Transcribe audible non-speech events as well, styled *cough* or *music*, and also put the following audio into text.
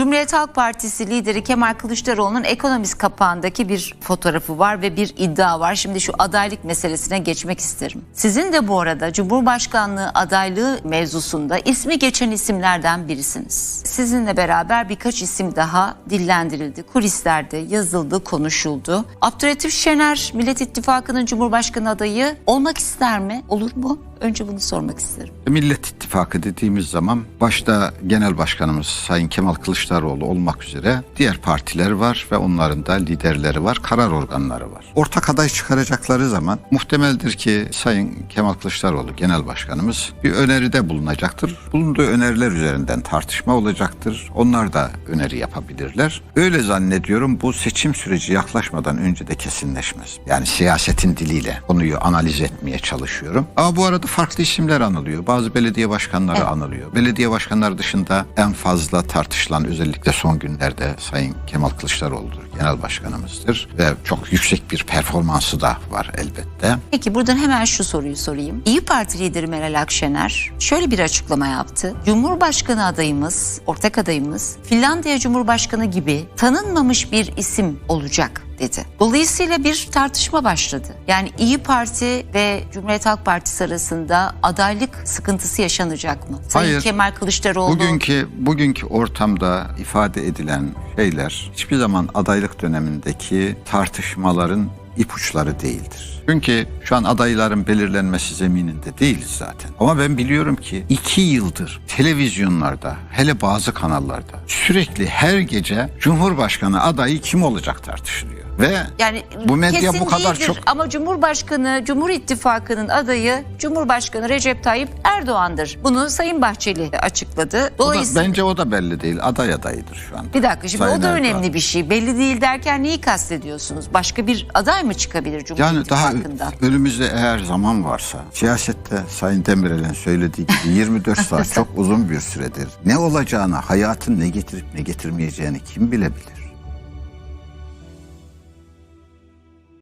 Cumhuriyet Halk Partisi lideri Kemal Kılıçdaroğlu'nun ekonomist kapağındaki bir fotoğrafı var ve bir iddia var. Şimdi şu adaylık meselesine geçmek isterim. Sizin de bu arada Cumhurbaşkanlığı adaylığı mevzusunda ismi geçen isimlerden birisiniz. Sizinle beraber birkaç isim daha dillendirildi. Kulislerde yazıldı, konuşuldu. Abdülhatif Şener Millet İttifakı'nın Cumhurbaşkanı adayı olmak ister mi? Olur mu? Önce bunu sormak isterim. Millet İttifakı dediğimiz zaman başta Genel Başkanımız Sayın Kemal Kılıçdaroğlu olmak üzere diğer partiler var ve onların da liderleri var, karar organları var. Ortak aday çıkaracakları zaman muhtemeldir ki Sayın Kemal Kılıçdaroğlu Genel Başkanımız bir öneride bulunacaktır. Bulunduğu öneriler üzerinden tartışma olacaktır. Onlar da öneri yapabilirler. Öyle zannediyorum bu seçim süreci yaklaşmadan önce de kesinleşmez. Yani siyasetin diliyle konuyu analiz etmeye çalışıyorum. Ama bu arada farklı isimler anılıyor. Bazı belediye başkanları anılıyor. Belediye başkanları dışında en fazla tartışılan özellikle son günlerde Sayın Kemal Kılıçdaroğlu'dur. Genel başkanımızdır ve çok yüksek bir performansı da var elbette. Peki buradan hemen şu soruyu sorayım. İyi Parti lideri Meral Akşener şöyle bir açıklama yaptı. Cumhurbaşkanı adayımız, ortak adayımız Finlandiya Cumhurbaşkanı gibi tanınmamış bir isim olacak dedi. Dolayısıyla bir tartışma başladı. Yani İyi Parti ve Cumhuriyet Halk Partisi arasında adaylık sıkıntısı yaşanacak mı? Sayın Hayır. Kemal Kılıçdaroğlu Bugünkü bugünkü ortamda ifade edilen şeyler hiçbir zaman adaylık dönemindeki tartışmaların ipuçları değildir. Çünkü şu an adayların belirlenmesi zemininde değiliz zaten. Ama ben biliyorum ki iki yıldır televizyonlarda hele bazı kanallarda sürekli her gece Cumhurbaşkanı adayı kim olacak tartışılıyor. Ve Yani bu medya bu kadar değildir çok ama Cumhurbaşkanı, Cumhur İttifakı'nın adayı Cumhurbaşkanı Recep Tayyip Erdoğan'dır. Bunu Sayın Bahçeli açıkladı. o da, Dolayısıyla bence o da belli değil. Aday adayıdır şu anda. bir dakika şimdi Sayın o da Erdoğan. önemli bir şey. Belli değil derken neyi kastediyorsunuz? Başka bir aday mı çıkabilir Cumhur Yani daha İttifakı'ndan? önümüzde eğer zaman varsa siyasette Sayın Demirel'in söylediği gibi *laughs* 24 saat çok uzun bir süredir. Ne olacağını, hayatın ne getirip ne getirmeyeceğini kim bilebilir?